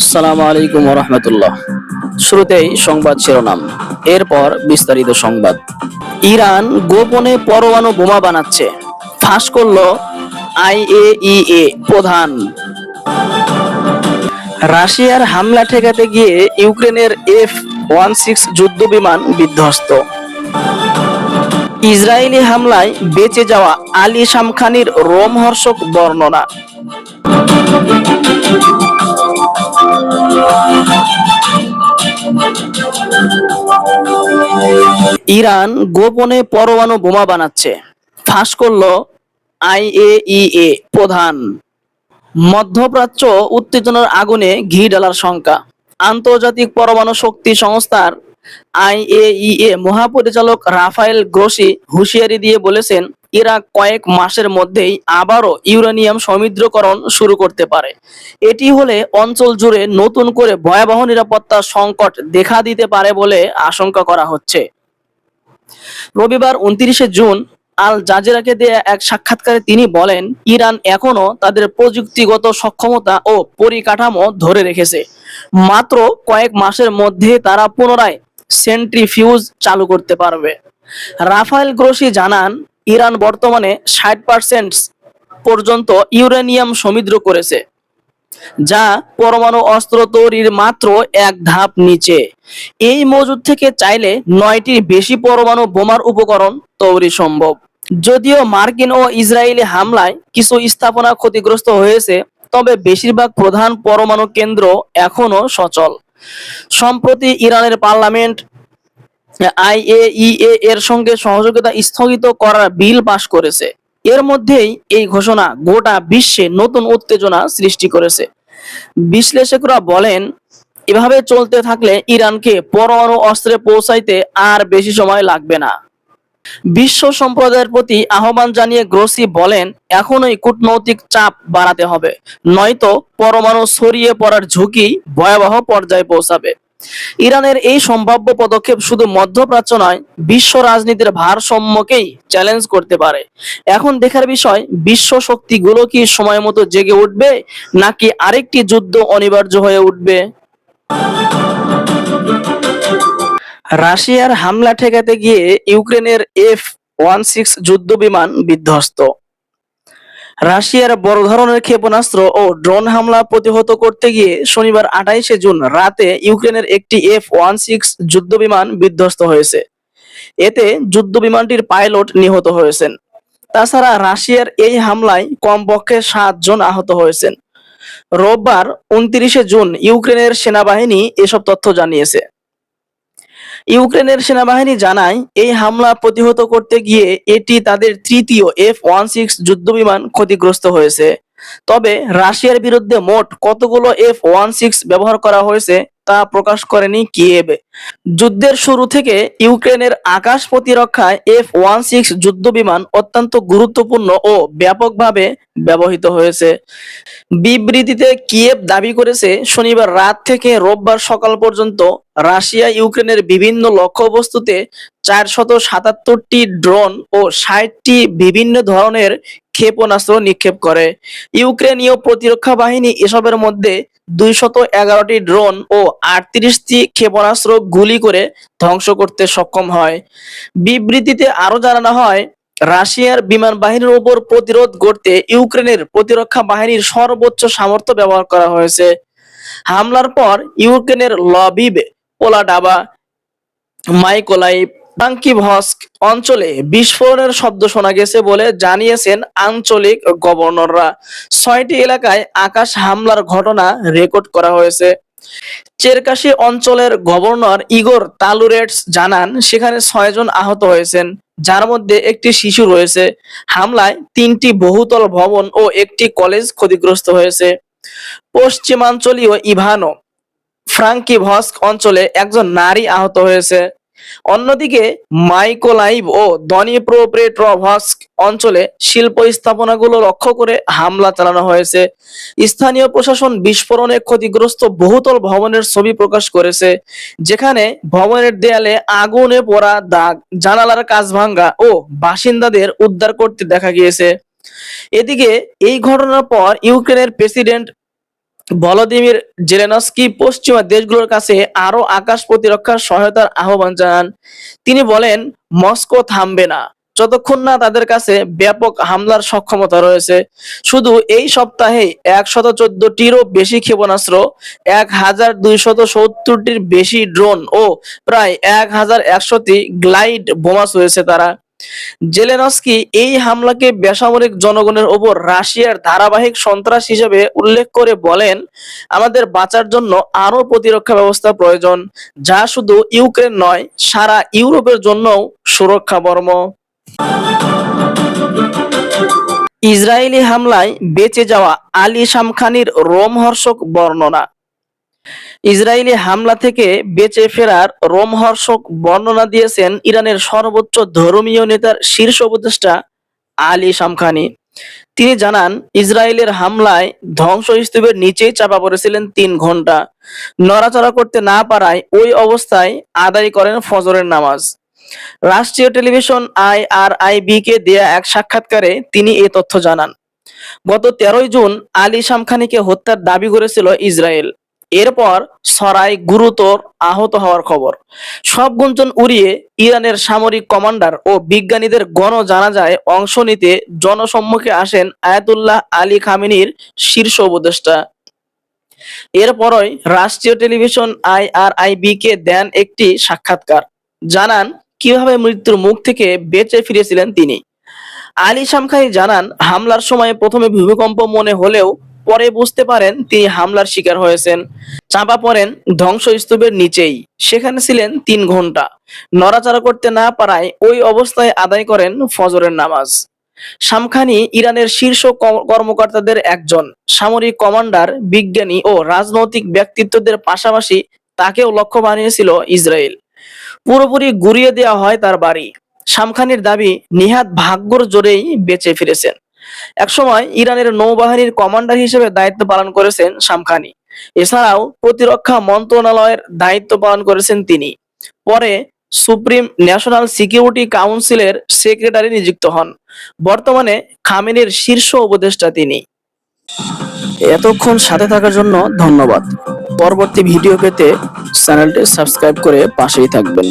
সালাম আলাইকুম রহমতুল্লাহ শুরুতেই সংবাদ শিরোনাম, এরপর বিস্তারিত সংবাদ। ইরান গোপনে পরমাণু বোমা বানাচ্ছে, ফাঁস করল আইএইএ প্রধান। রাশিয়ার হামলা ঠেকাতে গিয়ে ইউক্রেনের এফ ওয়ান সিক্স যুদ্ধ বিমান বিধ্বস্ত। ইসরায়েলি হামলায় বেঁচে যাওয়া আলী শামখানির রোমহর্ষক বর্ণনা। ইরান গোপনে পরমাণু বোমা বানাচ্ছে। ফাঁস করল আইএইএ প্রধান। মধ্যপ্রাচ্য উত্তেজনার আগুনে ঘি ডালার শঙ্কা। আন্তর্জাতিক পরমাণু শক্তি সংস্থার আইএইএ মহাপরিচালক রাফায়েল গ্রোসি হুঁশিয়ারি দিয়ে বলেছেন ইরাক কয়েক মাসের মধ্যেই আবারও ইউরেনিয়াম সমৃদ্ধকরণ শুরু করতে পারে। এটি হলে অঞ্চল জুড়ে নতুন করে ভয়াবহ নিরাপত্তা সংকট দেখা দিতে পারে বলে আশঙ্কা করা হচ্ছে। রবিবার উনত্রিশে জুন আল জাজিরাকে দেয়া এক সাক্ষাৎকারে তিনি বলেন, ইরান এখনও তাদের প্রযুক্তিগত সক্ষমতা ও পরিকাঠামো ধরে রেখেছে। মাত্র কয়েক মাসের মধ্যে তারা পুনরায় সেন্ট্রিফিউজ চালু করতে পারবে। রাফায়েল গ্রোসি জানান ইরান বর্তমানে ষাট পার্সেন্ট পর্যন্ত ইউরেনিয়াম সমৃদ্ধ করেছে, যা পরমাণু অস্ত্র তৈরির মাত্র এক ধাপ নিচে। এই মজুদ থেকে চাইলে নয়টির বেশি পরমাণু বোমার উপকরণ তৈরি সম্ভব। যদিও মার্কিন ও ইসরায়েলি হামলায় কিছু স্থাপনা ক্ষতিগ্রস্ত হয়েছে, তবে বেশিরভাগ প্রধান পরমাণু কেন্দ্র এখনও সচল। সম্প্রতি ইরানের পার্লামেন্ট আইএইএ এর সঙ্গে সহযোগিতা স্থগিত করার বিল পাশ করেছে। এর মধ্যেই এই ঘোষণা গোটা বিশ্বে নতুন উত্তেজনা সৃষ্টি করেছে। বিশ্লেষকরা বলেন, এভাবে চলতে থাকলে ইরানকে পরমাণু অস্ত্রে পৌঁছাইতে আর বেশি সময় লাগবে না। বিশ্ব সম্প্রদায়ের প্রতি আহ্বান জানিয়ে গ্রোসি বলেন, এখনই কূটনৈতিক চাপ বাড়াতে হবে, নয়তো পরমাণু ছড়িয়ে পড়ার ঝুঁকি ভয়াবহ পর্যায়ে পৌঁছাবে। ইরানের এই সম্ভাব্য পদক্ষেপ শুধু মধ্যপ্রাচ্য নয়, বিশ্ব রাজনীতির ভারসাম্যকেই চ্যালেঞ্জ করতে পারে। এখন দেখার বিষয়, বিশ্ব শক্তিগুলো কি সময় মতো জেগে উঠবে, নাকি আরেকটি যুদ্ধ অনিবার্য হয়ে উঠবে? রাশিয়ার হামলা ঠেকাতে গিয়ে ইউক্রেনের এফ ওয়ান সিক্স যুদ্ধ বিমান বিধ্বস্ত। রাশিয়ার বড় ধরনের ক্ষেপণাস্ত্র ও ড্রোন হামলা প্রতিহত করতে গিয়ে শনিবার আঠাইশে জুন রাতে ইউক্রেনের একটি এফ ওয়ান সিক্স যুদ্ধ বিমান বিধ্বস্ত হয়েছে। এতে যুদ্ধ বিমানটির পাইলট নিহত হয়েছেন। তাছাড়া রাশিয়ার এই হামলায় কমপক্ষে সাতজন আহত হয়েছেন। রোববার উনত্রিশে জুন ইউক্রেনের সেনাবাহিনী এসব তথ্য জানিয়েছে। ইউক্রেনের সেনাবাহিনী জানায়, এই হামলা প্রতিহত করতে গিয়ে এটি তাদের তৃতীয় এফ ওয়ান সিক্স যুদ্ধবিমান ক্ষতিগ্রস্ত হয়েছে। তবে রাশিয়ার বিরুদ্ধে মোট কতগুলো এফ ওয়ান সিক্স ব্যবহার করা হয়েছে তা প্রকাশ করেনি কিয়েভ। যুদ্ধের শুরু থেকে ইউক্রেনের আকাশ প্রতিরক্ষায় এফ ওয়ান সিক্স যুদ্ধ বিমান অত্যন্ত গুরুত্বপূর্ণ ও ব্যাপকভাবে ব্যবহৃত হয়েছে। বিবৃতিতে কিয়েভ দাবি করেছে, শনিবার রাত থেকে রোববার সকাল পর্যন্ত রাশিয়া, ইউক্রেনের বিভিন্ন লক্ষ্যবস্তুতে চারশত সাতাত্তরটি ড্রোন ও ষাটটি বিভিন্ন ধরনের ক্ষেপণাস্ত্র নিক্ষেপ করে। ইউক্রেনীয় প্রতিরক্ষা বাহিনী এসবের মধ্যে দুইশত এগারোটি ড্রোন ও আটত্রিশটি ক্ষেপণাস্ত্র গুলি করে ধ্বংস করতে সক্ষম হয়। বিবৃতিতে আরও জানানো হয়, রাশিয়ার বিমান বাহিনীর উপর প্রতিরোধ গড়তে ইউক্রেনের প্রতিরক্ষা বাহিনীর সর্বোচ্চ সামর্থ্য ব্যবহার করা হয়েছে। হামলার পর ইউক্রেনের লবিব পোলাডাবা মাইকোলাইভ টাঙ্কিভস্ক অঞ্চলে বিস্ফোরণের শব্দ শোনা গেছে বলে জানিয়েছেন আঞ্চলিক গভর্নররা। ছয়টি এলাকায় আকাশ হামলার ঘটনা রেকর্ড করা হয়েছে। চেরকাশি অঞ্চলের গভর্নর ইগোর তালুরেটস জানান, সেখানে ছয়জন আহত হয়েছেন, যার মধ্যে একটি শিশু রয়েছে। হামলায় তিনটি বহুতল ভবন ও একটি কলেজ ক্ষতিগ্রস্ত হয়েছে। পশ্চিমাঞ্চলীয় ইভানো ফ্রাঙ্কিভস্ক অঞ্চলে একজন নারী আহত হয়েছে। অন্যদিকে মাইকোলাইভ ও দনিপ্রোপ্রেট্রভস্ক অঞ্চলে শিল্প স্থাপনাগুলো লক্ষ্য করে হামলা চালানো হয়েছে। স্থানীয় প্রশাসন বিস্ফোরণে ক্ষতিগ্রস্ত বহুতল ভবনের ছবি প্রকাশ করেছে, যেখানে ভবনের দেয়ালে আগুনে পোড়া দাগ, জানালার কাজ ভাঙ্গা ও বাসিন্দাদের উদ্ধার করতে দেখা গিয়েছে। এদিকে এই ঘটনার পর ইউক্রেনের প্রেসিডেন্ট ভলোদিমির জেলেনস্কি পশ্চিমা দেশগুলোর কাছে আরও আকাশ প্রতিরক্ষার সহায়তার আহ্বান জানান। তিনি বলেন, মস্কো থামবে না। যতক্ষণ না তাদের কাছে ব্যাপক হামলার সক্ষমতা রয়েছে, শুধু এই সপ্তাহে একশত চোদ্দটিরও বেশি ক্ষেপণাস্ত্র এক হাজার দুইশত সত্তরটির বেশি ড্রোন ও প্রায় এক হাজার একশোটি গ্লাইড বোমা ছুঁয়েছে তারা। জেলেনস্কি এই হামলাকে বেসামরিক জনগণের ওপর রাশিয়ার ধারাবাহিক সন্ত্রাস হিসেবে উল্লেখ করে বলেন, আমাদের বাঁচার জন্য আরও প্রতিরক্ষা ব্যবস্থা প্রয়োজন, যা শুধু ইউক্রেন নয়, সারা ইউরোপের জন্যও সুরক্ষা বর্ম ইসরায়েলি হামলায় বেঁচে যাওয়া আলী শামখানির রোমহর্ষক বর্ণনা। ইসরায়েলি হামলা থেকে বেঁচে ফেরার রোমহর্ষক বর্ণনা দিয়েছেন ইরানের সর্বোচ্চ ধর্মীয় নেতার শীর্ষ উপদেষ্টা আলী শামখানি। তিনি জানান, ইসরায়েলের হামলায় ধ্বংসস্তূপের নিচেই চাপা পড়েছিলেন তিন ঘণ্টা নড়াচড়া করতে না পারায় ওই অবস্থায় আদায় করেন ফজরের নামাজ। রাষ্ট্রীয় টেলিভিশন আই আর আইআরআইবি কে দেয়া এক সাক্ষাৎকারে তিনি এ তথ্য জানান। গত তেরোই জুন আলী শামখানিকে হত্যার দাবি করেছিল ইসরায়েল। এরপর সরাই গুরুতর আহত হওয়ার খবর। সব গুঞ্জন উড়িয়ে ইরানের সামরিক কমান্ডার ও বিজ্ঞানীদের গণ জানাজায় অংশ নিতে জনসম্মুখে আসেন আয়াতুল্লাহ আলী খামেনির শীর্ষ উপদেষ্টা। এরপরই রাষ্ট্রীয় টেলিভিশন আই আর আইআরআইবি কে দেন একটি সাক্ষাৎকার। জানান, কীভাবে মৃত্যুর মুখ থেকে বেঁচে ফিরেছিলেন তিনি? আলী শামখাই জানান, হামলার সময় প্রথমে ভূমিকম্প মনে হলেও পরে বুঝতে পারেন তিনি হামলার শিকার হয়েছেন। চাপা পড়েন ধ্বংসস্তূপের নিচেই। সেখানে ছিলেন তিন ঘণ্টা নড়াচড়া করতে না পারায় ওই অবস্থায় আদায় করেন ফজরের নামাজ। শামখানি ইরানের শীর্ষ কর্মকর্তাদের একজন। সামরিক কমান্ডার, বিজ্ঞানী ও রাজনৈতিক ব্যক্তিত্বদের পাশাপাশি তাকেও লক্ষ্য বানিয়েছিল ইসরায়েল। পুরোপুরি গুড়িয়ে দেওয়া হয় তার বাড়ি। শামখানির দাবি নিহাত ভাগ্যর জোরেই বেঁচে ফিরেছেন। একসময় ইরানের নৌবাহিনীর কমান্ডার হিসেবে দায়িত্ব পালন করেছেন শামখানি। এছাড়াও প্রতিরক্ষা মন্ত্রণালয়ের দায়িত্ব পালন করেছেন তিনি। পরে সুপ্রিম ন্যাশনাল সিকিউরিটি কাউন্সিলের সেক্রেটারি নিযুক্ত হন। বর্তমানে খামেনের শীর্ষ উপদেষ্টা তিনি। এতক্ষণ সাথে থাকার জন্য ধন্যবাদ। পরবর্তী ভিডিও পেতে চ্যানেলটি সাবস্ক্রাইব করে পাশেই থাকবেন।